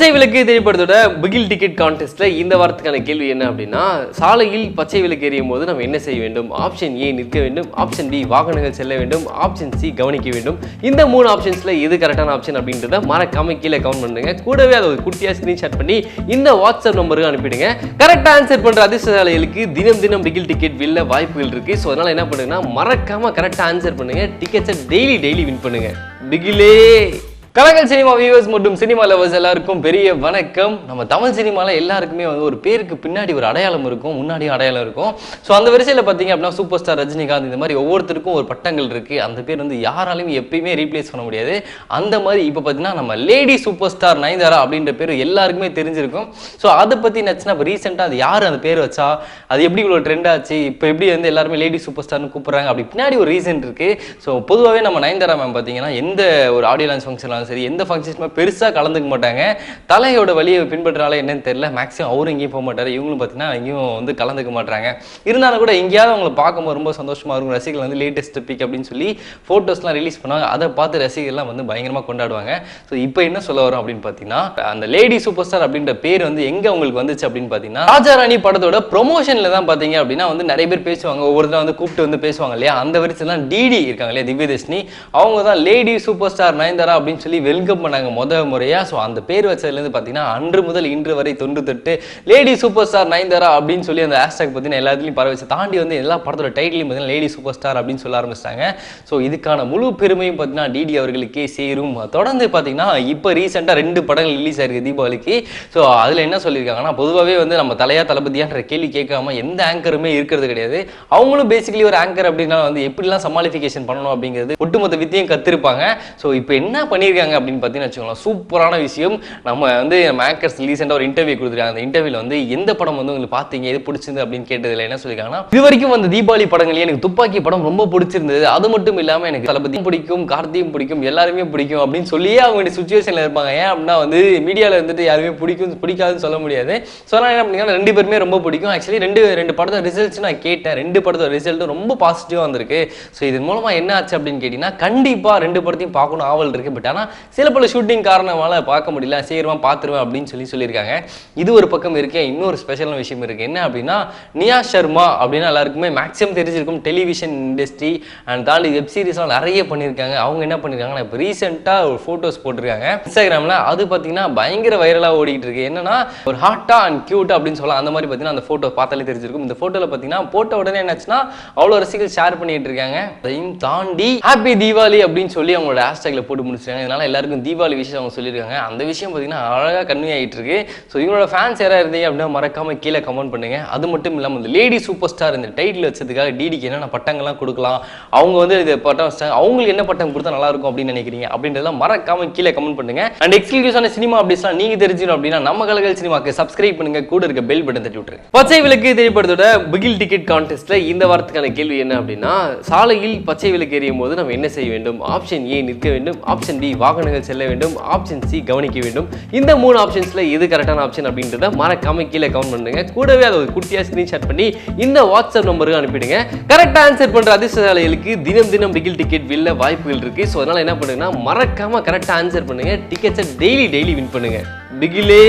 பச்சை விளக்கு திரைப்படத்தோட பிகில் டிக்கெட் கான்டெஸ்ட்ல இந்த வாரத்துக்கான கேள்வி என்ன அப்படின்னா சாலையில் பச்சை விளக்கு எரியும் போது நம்ம என்ன செய்ய வேண்டும்? ஆப்ஷன் ஏ நிற்க வேண்டும் ஆப்ஷன் பி வாகனங்கள் செல்ல வேண்டும் ஆப்ஷன் சி கவனிக்க வேண்டும். இந்த மூணு ஆப்ஷன்ஸ்ல எது கரெக்டான ஆப்ஷன் அப்படின்றத மறக்காம கீழே கவுண்ட் பண்ணுங்க. கூடவே அதை ஒரு குட்டியா ஸ்கிரீன்ஷாட் பண்ணி இந்த வாட்ஸ்அப் நம்பருக்கு அனுப்பிடுங்க. கரெக்டா ஆன்சர் பண்ற அதிர்ஷ்டசாலைகளுக்கு தினம் தினம் பிகில் டிக்கெட் வில்ல வாய்ப்புகள் இருக்கு. ஸோ அதனால என்ன பண்ணுங்கன்னா மறக்காம கரெக்டா ஆன்சர் பண்ணுங்க. டிக்கெட்ஸை டெய்லி டெய்லி வின் பண்ணுங்க. பிகிலே! கலக்கல் சினிமா வியூவர்ஸ் மற்றும் சினிமா லவர்ஸ் எல்லாருக்கும் பெரிய வணக்கம். நம்ம தமிழ் சினிமாவில் எல்லாருக்குமே வந்து ஒரு பேருக்கு பின்னாடி ஒரு அடையாளம் இருக்கும் முன்னாடியும் அடையாளம் இருக்கும். ஸோ அந்த வரிசையில் பார்த்தீங்க அப்படின்னா சூப்பர் ஸ்டார் ரஜினிகாந்த் இந்த மாதிரி ஒவ்வொருத்தருக்கும் ஒரு பட்டங்கள் இருக்கு. அந்த பேர் வந்து யாராலையும் எப்பயுமே ரீப்ளேஸ் பண்ண முடியாது. அந்த மாதிரி இப்போ பார்த்தீங்கன்னா நம்ம லேடி சூப்பர் ஸ்டார் நயன்தாரா அப்படின்ற பேர் எல்லாருக்குமே தெரிஞ்சிருக்கும். ஸோ அதை பற்றி நச்சுன்னா இப்போ ரீசெண்டாக அது யார் அந்த பேர் வச்சா? அது எப்படி இவ்வளோ ட்ரெண்ட் ஆச்சு? இப்போ எப்படி வந்து எல்லாருமே லேடி சூப்பர் ஸ்டார்னு கூப்பிட்றாங்க? அப்படி பின்னாடி ஒரு ரீசன் இருக்கு. ஸோ பொதுவாகவே நம்ம நயன்தாரா மேம் பார்த்தீங்கன்னா எந்த ஒரு ஆடியோ லான்ச் இருந்தாலும் சரி எந்த ஃபங்க்ஷன்ஸுமே பெருசாக கலந்துக்க மாட்டாங்க. தலையோட வழியை பின்பற்றால என்னன்னு தெரியல. மேக்ஸிமம் அவரும் எங்கேயும் போக மாட்டார். இவங்களும் பார்த்தீங்கன்னா எங்கேயும் வந்து கலந்துக்க மாட்டாங்க இருந்தாலும் கூட எங்கேயாவது அவங்களை பார்க்கும்போது ரொம்ப சந்தோஷமா இருக்கும். ரசிகர்கள் வந்து லேட்டஸ்ட் பிக் அப்படின்னு சொல்லி ஃபோட்டோஸ்லாம் ரிலீஸ் பண்ணுவாங்க. அதை பார்த்து ரசிகர்கள்லாம் வந்து பயங்கரமாக கொண்டாடுவாங்க. ஸோ இப்போ என்ன சொல்ல வரோம் அப்படின்னு பார்த்தீங்கன்னா அந்த லேடி சூப்பர் ஸ்டார் அப்படின்ற பேர் வந்து எங்கே உங்களுக்கு வந்துச்சு அப்படின்னு பார்த்தீங்கன்னா ராஜா ராணி படத்தோட ப்ரொமோஷனில் தான் பார்த்தீங்க அப்படின்னா வந்து நிறைய பேர் பேசுவாங்க. ஒவ்வொருத்தரும் வந்து கூப்பிட்டு வந்து பேசுவாங்க இல்லையா? அந்த வரிசைலாம் டிடி இருக்காங்க இல்லையா? திவ்யதர்ஷினி. அவங்க தான் லேடி சூப்பர் ஸ்டார் நயன்தாரா அப்படின்னு சொல்லி வெல்கம் பண்ணாங்க முத முறையாக ஸோ அந்த பேர் வச்சதுலேருந்து பார்த்தீங்கன்னா அன்று முதல் இன்று வரை தொன்று தொட்டு லேடி சூப்பர் ஸ்டார் நயன்தாரா அப்படின்னு சொல்லி அந்த ஹேஷ்டாக் பார்த்தீங்கன்னா எல்லாத்துலையும் பரவச்சு தாண்டி வந்து எல்லா படத்தோட டைட்டிலையும் பார்த்தீங்கன்னா லேடி சூப்பர் ஸ்டார் அப்படின்னு சொல்ல ஆரம்பிச்சிட்டாங்க. ஸோ இதுக்கான முழு பெருமையும் பார்த்தீங்கன்னா டிடி அவர்களுக்கே சேரும். தொடர்ந்து பார்த்தீங்கன்னா இப்போ ரீசெண்டாக ரெண்டு படங்கள் ரிலீஸ் ஆயிருக்கு தீபாவளிக்கு. ஸோ அதில் என்ன சொல்லியிருக்காங்கன்னா பொதுவாகவே வந்து நம்ம தலையா தளபதியான்ற கேள்வி கேட்காம எந்த ஆங்கருமே இருக்கிறது கிடையாது. அவங்களும் பேசிக்கலி ஒரு ஆங்கர் அப்படின்னா வந்து எப்படிலாம் சமாளிஃபிகேஷன் பண்ணணும் அப்படிங்கிறது ஒட்டுமொத்த வித்தியும் கத்திருப்பாங்க. ஸோ இப்போ என்ன பண்ணியிருக்காங்க அப்படின்னு பார்த்தீங்கன்னா வச்சுக்கோங்களேன். சூப்பரான விஷயம். நம்ம வந்து மேக்கர்ஸ் ரீசெண்டாக ஒரு இன்டர்வியூ கொடுத்துருக்காங்க. அந்த இன்டர்வியூல வந்து எந்த படம் வந்து உங்களுக்கு பார்த்தீங்க? எது பிடிச்சிருந்து அப்படின்னு கேட்டதுல என்ன சொல்லியிருக்காங்கன்னா இது வரைக்கும் அந்த தீபாவளி படங்களே எனக்கு துப்பாக்கி படம் ரொம்ப பிடிச்சிருந்தது. அது மட்டும் இல்லாமல் எனக்கு தளபதியும் பிடிக்கும் கார்த்தியும் பிடிக்கும் எல்லாருமே பிடிக்கும் அப்படின்னு சொல்லியே அவங்க சுச்சுவேஷனில் இருப்பாங்க. ஏன் அப்படின்னா வந்து மீடியாவில் வந்துட்டு யாருமே பிடிக்கும் பிடிக்காதுன்னு சொல்ல முடியாது. ஸோ நான் என்ன பண்ணீங்கன்னா ரெண்டு பேருமே ரொம்ப பிடிக்கும். ஆக்சுவலி ரெண்டு ரெண்டு படத்தோட ரிசல்ட்ஸ் நான் கேட்டேன். ரெண்டு படத்தோட ரிசல்ட்டும் ரொம்ப பாசிட்டிவாக வந்திருக்கு. ஸோ இதன் மூலமாக என்ன ஆச்சு அப்படின்னு கேட்டிங்கன்னா கண்டிப்பாக ரெண்டு படத்தையும் பார்க்கணும் ஆவல் இருக்கு. பட் ஆனால் சில பல ஷூட்டிங் காரணமால பார்க்க முடியல சீக்கிரமா பார்த்துருவேன் அப்படின்னு சொல்லி சொல்லியிருக்காங்க. இது ஒரு பக்கம் இருக்கே இன்னொரு ஸ்பெஷலான விஷயம் இருக்குது என்ன அப்படின்னா நியா சர்மா அப்படின்னா எல்லாருக்குமே மேக்ஸிமம் தெரிஞ்சிருக்கும் டெலிவிஷன் இண்டஸ்ட்ரி அண்ட் தாண்டி வெப் சீரிஸ்லாம் நிறைய பண்ணியிருக்காங்க. அவங்க என்ன பண்ணியிருக்காங்கன்னா இப்போ ரீசெண்டாக ஒரு ஃபோட்டோஸ் போட்டிருக்காங்க. இன்ஸ்டாகிராமில் அது பார்த்தீங்கன்னா பயங்கர வைரலாக ஓடிக்கிட்டு இருக்கு. என்னன்னா ஒரு ஹாட்டா அண்ட் கியூட் அப்படின்னு சொல்லலாம். அந்த மாதிரி பார்த்தீங்கன்னா அந்த ஃபோட்டோ பார்த்தாலே தெரிஞ்சிருக்கும். இந்த ஃபோட்டோவில் பார்த்தீங்கன்னா போட்ட உடனே என்னாச்சுன்னா அவ்வளோ ரசிகர்கள் ஷேர் பண்ணிட்டு இருக்காங்க. அதையும் தாண்டி ஹாப்பி தீபாவளி அப்படின்னு சொல்லி அவங்களோட ஹேஷ்டேக்ல போட்டு முடிச்சிருக்காங்க. இதனால எல்லாருக்கும் தீபாவளி விஷயம் அவங்க சொல்லியிருக்காங்க. அந்த விஷயம் பார்த்தீங்கன்னா அழகாக கன்வே ஆகிட்டு இருக்கு ஸோ இவங்களோட ஃபேன்ஸ் யாராவது இருந்தீங்க அப்படின்னா மறக்காம கீழே கமெண்ட் பண்ணுங்க. அது மட்டும் இல்லாமல் இந்த லேடி சூப்பர் ஸ்டார் இந்த டைட்டில் வச்சதுக்காக டிடிக்கு என்னென்ன பட்டங்கள்லாம் கொடுக்கலாம். அவங்க வந்து இது பட்டம் அவங்களுக்கு என்ன பட்டம் கொடுத்தா நல்லா இருக்கும் அப்படின்னு நினைக்கிறீங்க அப்படின்றதெல்லாம் மறக்காம கீழே கமெண்ட் பண்ணுங்க. அண்ட் எக்ஸ்க்ளூசிவான சினிமா அப்படிஸ்லாம் நீங்க தெரிஞ்சிடும் அப்படின்னா நம்ம கலகல் சினிமாக்கு சப்ஸ்கிரைப் பண்ணுங்க. கூட இருக்க பெல் பட்டன் தட்டி விட்டுருங்க. பச்சை விளக்கு திரைப்படத்தோட பிகில் டிக்கெட் கான்டெஸ்ட்ல இந்த வாரத்துக்கான கேள்வி என்ன அப்படின்னா சாலையில் பச்சை விளக்கு எரியும் போது நம்ம என்ன செய்ய வேண்டும்? ஆப்ஷன் ஏ நிற்க வேண்டும். ஆப்ஷன் பி வாகனங்கள் செல்ல வேண்டும் ஆப்ஷன் சி கவனிக்க வேண்டும். இந்த மூணு ஆப்ஷன்ஸில் எது கரெக்டான ஆப்ஷன் அப்படின்றத மறக்காம கீழே கவுண்ட் பண்ணுங்க. கூடவே அதை ஒரு குட்டியாக ஸ்க்ரீன்ஷாட் பண்ணி இந்த வாட்ஸ்அப் நம்பருக்கு அனுப்பிடுங்க. கரெக்டாக ஆன்சர் பண்ணுற அதிர்ஷ்டசாலைகளுக்கு தினம் தினம் பிகில் டிக்கெட் வில்ல வாய்ப்புகள் இருக்கு. ஸோ அதனால் என்ன பண்ணுங்கன்னா மறக்காமல் கரெக்டாக ஆன்சர் பண்ணுங்கள் டிக்கெட்ஸை டெய்லி டெய்லி வின் பண்ணுங்க. பிகிலே!